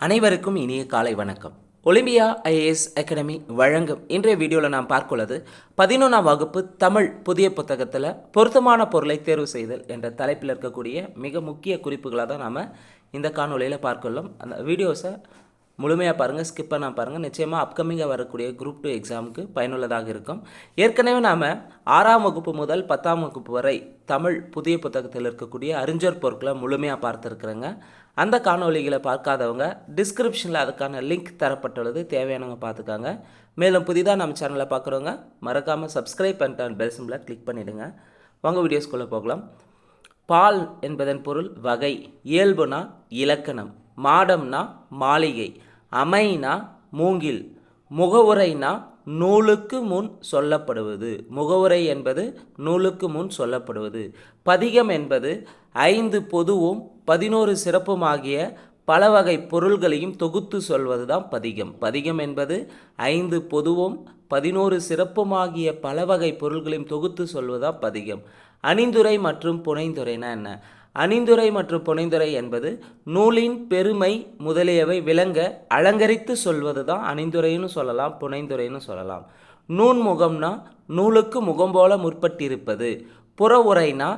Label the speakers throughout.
Speaker 1: அனைவருக்கும் இனிய காலை வணக்கம். ஒலிம்பியா ஐஏஎஸ் அகாடமி வழங்கும் இன்றைய வீடியோவில் நாம் பார்க்குள்ளது பதினொன்றாம் வகுப்பு தமிழ் புதிய புத்தகத்தில் பொருத்தமான பொருளை தேர்வு செய்தல் என்ற தலைப்பில் இருக்கக்கூடிய மிக முக்கிய குறிப்புகளாக தான் நாம் இந்த காணொலியில் பார்க்கலாம் அந்த வீடியோஸை முழுமையாக பாருங்கள் ஸ்கிப் பண்ணால் பாருங்கள் நிச்சயமாக அப்கமிங்காக வரக்கூடிய குரூப் டூ எக்ஸாமுக்கு பயனுள்ளதாக இருக்கும். ஏற்கனவே நாம் ஆறாம் வகுப்பு முதல் பத்தாம் வகுப்பு வரை தமிழ் புதிய புத்தகத்தில் இருக்கக்கூடிய அறிஞர் பொருட்களை முழுமையாக பார்த்துருக்குறேங்க. அந்த காணொளிகளை பார்க்காதவங்க டிஸ்கிரிப்ஷனில் அதுக்கான லிங்க் தரப்பட்டுள்ளது தேவையானவங்க பார்த்துக்காங்க. மேலும் புதிதாக நம்ம சேனலை பார்க்குறவங்க மறக்காமல் சப்ஸ்கிரைப் பண்ணிட்டு பெல் சிம்பிளை கிளிக் பண்ணிவிடுங்க வாங்க வீடியோஸ்குள்ளே போகலாம். பால் என்பதன் பொருள் வகை இயல்புனா இலக்கணம் மாடம்னா மாளிகை. அமைனா மூங்கில் முகவுரைனா நூலுக்கு முன் சொல்லப்படுவது. முகவுரை என்பது நூலுக்கு முன் சொல்லப்படுவது. பதிகம் என்பது ஐந்து பொதுவும் பதினோரு சிறப்புமாகிய பல வகை பொருள்களையும் தொகுத்து சொல்வது தான் பதிகம். பதிகம் என்பது ஐந்து பொதுவும் பதினோரு சிறப்புமாகிய பல வகை பொருள்களையும் தொகுத்து சொல்வதுதான் பதிகம். அணிந்துரை மற்றும் புனைந்துரைனா என்ன? அணிந்துரை மற்றும் புனைந்துரை என்பது நூலின் பெருமை முதலியவை விளங்க அலங்கரித்து சொல்வது தான் அணிந்துரைன்னு சொல்லலாம் புனைந்துரைன்னு சொல்லலாம். நூன்முகம்னா நூலுக்கு முகம் போல முற்பட்டிருப்பது. புற உரைனா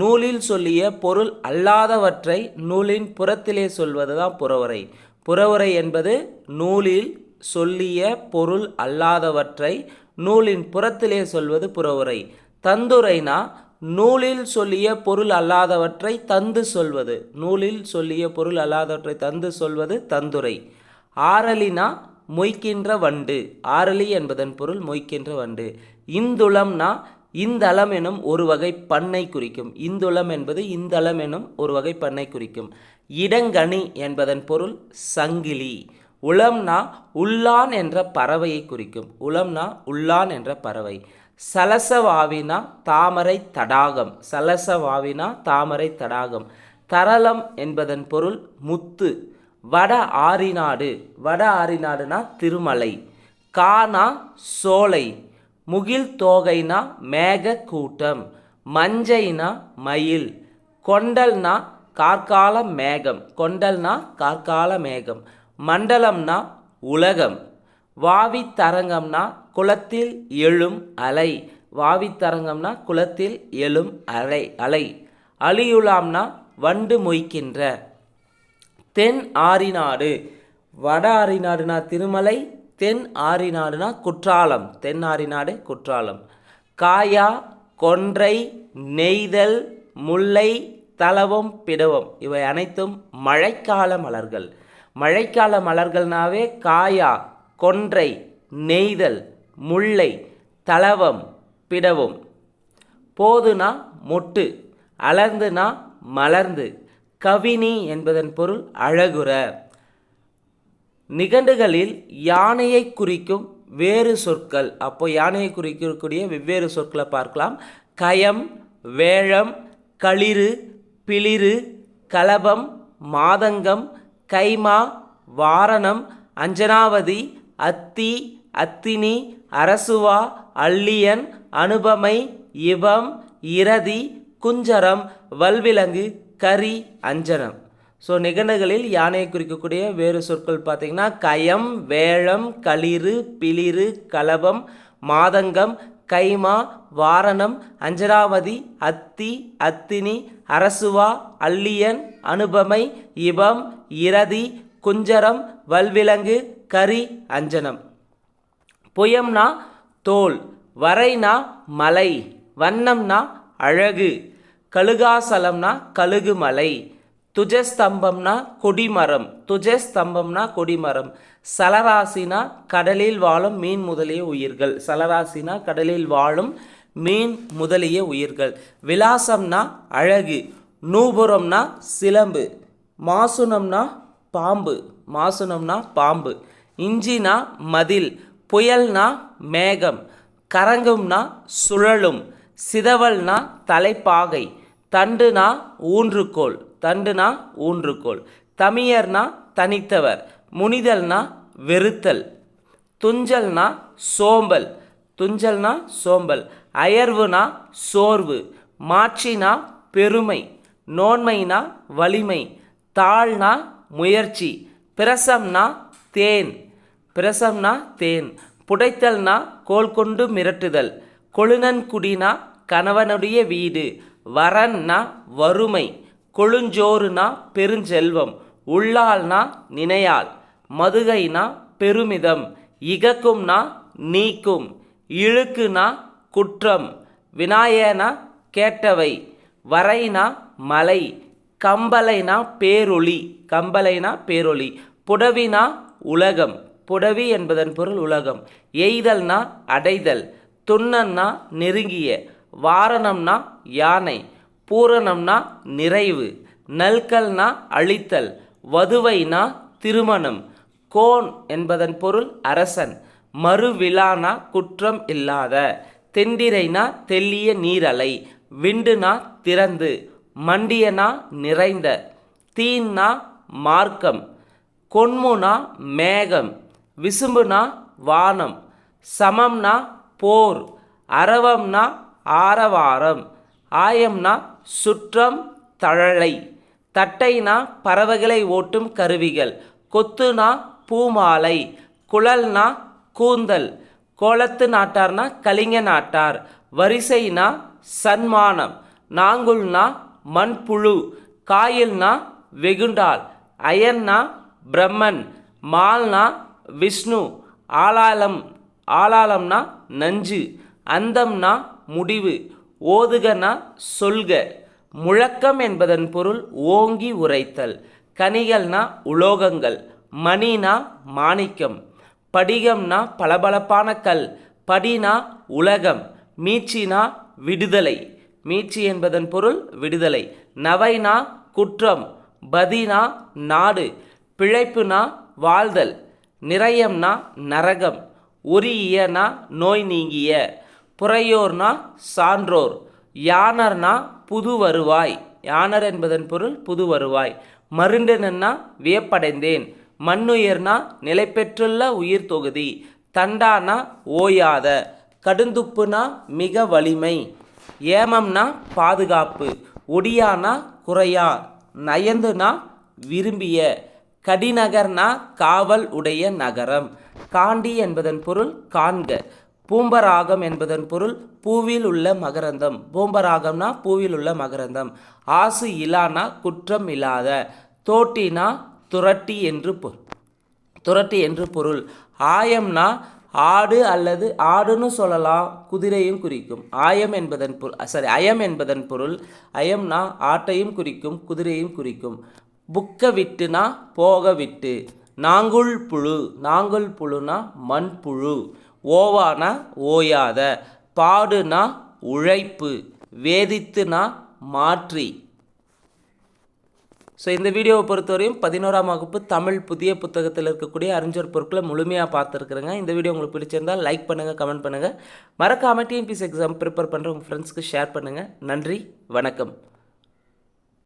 Speaker 1: நூலில் சொல்லிய பொருள் அல்லாதவற்றை நூலின் புறத்திலே சொல்வது தான் புறவுரை புறவுரை என்பது நூலில் சொல்லிய பொருள் அல்லாதவற்றை நூலின் புறத்திலே சொல்வது புறவுரை தந்துரைனா நூலில் சொல்லிய பொருள் அல்லாதவற்றை தந்து சொல்வது. நூலில் சொல்லிய பொருள் அல்லாதவற்றை தந்து சொல்வது தந்துரை. ஆரலினா மொய்க்கின்ற வண்டு. ஆரலி என்பதன் பொருள் மொய்க்கின்ற வண்டு. இந்துளம்னா இந்தளம் எனும் ஒரு வகை பண்ணை குறிக்கும். இந்துளம் என்பது இந்தளம் எனும் ஒரு வகை பண்ணை குறிக்கும். இடங்கனி என்பதன் பொருள் சங்கிலி. உளம்னா உள்ளான் என்ற பறவையை குறிக்கும். உளம்னா உள்ளான் என்ற பறவை. சலசவாவினா தாமரை தடாகம். சலசவாவினா தாமரை தடாகம். தரளம் என்பதன் பொருள் முத்து. வட ஆரிநாடு. வட ஆரிநாடுனா திருமலை. கானா சோலை. முகில் தோகைனா மேக கூட்டம் மஞ்சைனா மயில். கொண்டல்னா கார்கால மேகம். கொண்டல்னா கார்கால மேகம். மண்டலம்னா உலகம். வாவி தரங்கம்னா குளத்தில் எழும் அலை. வாவித்தரங்கம்னா குளத்தில் எழும் அலை அலை. அழியுலாம்னா வண்டு மொய்க்கின்ற. தென் ஆறினாடு வட ஆறினாடுனா திருமலை தென் ஆறினாடுனா குற்றாலம். தென் ஆறினாடு குற்றாலம். காயா கொன்றை நெய்தல் முல்லை தளவும் பிடவம். இவை அனைத்தும் மழைக்கால மலர்கள். மழைக்கால மலர்கள்னாவே காயா கொன்றை நெய்தல். முல்லை தளவம் பிடவும் போதுனா மொட்டு அலர்ந்துனா மலர்ந்து. கவினி என்பதன் பொருள் அழகுற. நிகண்டுகளில் யானையை குறிக்கும் வேறு சொற்கள். அப்போ யானையை குறிக்கக்கூடிய வெவ்வேறு சொற்களை பார்க்கலாம். கயம் வேழம் களிறு பிளிறு கலபம் மாதங்கம் கைமா வாரணம் அஞ்சனாவதி அத்தி அத்தினி அரசுவா அள்ளியன் அனுபமை இவம் இரதி குஞ்சரம் வல்விலங்கு கரி அஞ்சனம். ஸோ நிகண்டுகளில் யானையை குறிக்கக்கூடிய வேறு சொற்கள் பார்த்தீங்கன்னா கயம் வேழம் களிறு பிளிறு கலபம் மாதங்கம் கைமா வாரணம் அஞ்சராவதி அத்தி அத்தினி அரசுவா அள்ளியன் அனுபமை இபம் இரதி குஞ்சரம் வல்விலங்கு கரி அஞ்சனம். புயம்னா தோல் வரைனா மலை வண்ணம்னா அழகு கழுகாசலம்னா கழுகு மலை துஜஸ்தம்பம்னா கொடிமரம் துஜஸ்தம்பம்னா கொடிமரம் சலராசினா கடலில் வாழும் மீன் முதலிய உயிர்கள் சலராசினா கடலில் வாழும் மீன் முதலிய உயிர்கள் விலாசம்னா அழகு நூபுரம்னா சிலம்பு மாசுனம்னா பாம்பு மாசுனம்னா பாம்பு இஞ்சினா மதில் புயல்னா மேகம் கரங்கும்னா சுழலும் சிதவல்னா தலைப்பாகை தண்டுனா ஊன்றுகோல் தண்டுனா ஊன்றுகோல் தமியர்னா தனித்தவர் முனிதல்னா வெறுத்தல் துஞ்சல்னா சோம்பல் துஞ்சல்னா சோம்பல் அயர்வுனா சோர்வு மாட்சினா பெருமை நோன்மைனா வலிமை தாழ்னா முயற்சி பிரசம்னா தேன். பிரசம்னா தேன் புடைத்தல்னா கோல் கொண்டு மிரட்டுதல் கொழுநன்குடினா கணவனுடைய வீடு வரன்னா வறுமை கொழுஞ்சோறுனா பெருஞ்செல்வம் உள்ளால்னா நினையால் மதுகைனா பெருமிதம் இகக்கும்னா நீக்கும் இழுக்குனா குற்றம் வினாயனா கேட்டவை வரைனா மலை கம்பலைனா பேரொளி கம்பலைனா பேரொளி புடவினா உலகம். புடவி என்பதன் பொருள் உலகம். எய்தல்னா அடைதல் துன்னன்னா நெருங்கிய வாரணம்னா யானை பூரணம்னா நிறைவு நல்கல்னா அழித்தல் வதுவைனா திருமணம் கோன் என்பதன் பொருள் அரசன் மறுவிழானா குற்றம் இல்லாத தெண்டிரைனா தெல்லிய நீரலை விண்டுனா திறந்து மண்டியனா நிறைந்த தீன்னா மார்க்கம் கொன்முனா மேகம் விசும்புனா வானம் சமம்னா போர் அரவம்னா ஆரவாரம் ஆயம்னா சுற்றம் தழலை தட்டைனா பறவைகளை ஓட்டும் கருவிகள் கொத்துனா பூமாலை குழல்னா கூந்தல் கோலத்து நாட்டார்னா கலிங்க நாட்டார் வரிசைனா சன்மானம் நாங்குல்னா மண்புழு காயில்னா வெகுண்டால் அயன்னா பிரம்மன் மால்னா விஷ்ணு ஆலாலம் ஆலாலம்னா நஞ்சு அந்தம்னா முடிவு ஓதுகனா சொல்க. முழக்கம் என்பதன் பொருள் ஓங்கி உரைத்தல் கனிகள்னா உலோகங்கள் மணினா மாணிக்கம் படிகம்னா பளபளப்பான கல் படினா உலகம் மீச்சினா விடுதலை. மீட்சி என்பதன் பொருள் விடுதலை நவைனா குற்றம் பதினா நாடு பிழைப்புனா வாழ்தல் நிறையம்னா நரகம் உரியனா நோய் நீங்கிய புறையோர்னா சான்றோர் யானர்னா புது வருவாய். யானர் என்பதன் பொருள் புது வருவாய். மருண்டனா வியப்படைந்தேன் மண்ணுயர்னா நிலை பெற்றுள்ள உயிர் தொகுதி தண்டானா ஓயாத கடுந்துப்புனா மிக வலிமை. ஏமம்னா பாதுகாப்பு ஒடியானா குறையா நயந்துனா விரும்பிய கடிநகர்னா காவல் உடைய நகரம். காண்டி என்பதன் பொருள் காண்க. பூம்பராகம் என்பதன் பொருள் பூவில் உள்ள மகரந்தம். பூம்பராகம்னா பூவில் உள்ள மகரந்தம். ஆசு இலானா குற்றம் இல்லாத. தோட்டினா துரட்டி என்று பொ துரட்டி என்று பொருள். ஆயம்னா ஆடு அல்லது ஆடுன்னு சொல்லலாம். குதிரையும் குறிக்கும். ஆயம் என்பதன் பொருள் சாரி அயம் என்பதன் பொருள். அயம்னா ஆட்டையும் குறிக்கும். குதிரையும் குறிக்கும். புக்க விட்டுனா போக விட்டு நாங்குள் புழு நாங்குள் புழுனா மண்புழு. ஓவானா ஓயாத. பாடுனா உழைப்பு. வேதித்துனா மாற்றி. ஸோ இந்த வீடியோவை பொறுத்தவரையும் பதினோராம் வகுப்பு தமிழ் புதிய புத்தகத்தில் இருக்கக்கூடிய அறிஞர் பொருட்களை முழுமையாக பார்த்துருக்குறேங்க. இந்த வீடியோ உங்களுக்கு பிடிச்சிருந்தால் லைக் பண்ணுங்கள் கமெண்ட் பண்ணுங்கள் மறக்காமல் டிஎன்பிஎஸ் எக்ஸாம் ப்ரிப்பேர் பண்ணுற உங்கள் ஃப்ரெண்ட்ஸ்க்கு ஷேர் பண்ணுங்கள் நன்றி வணக்கம்.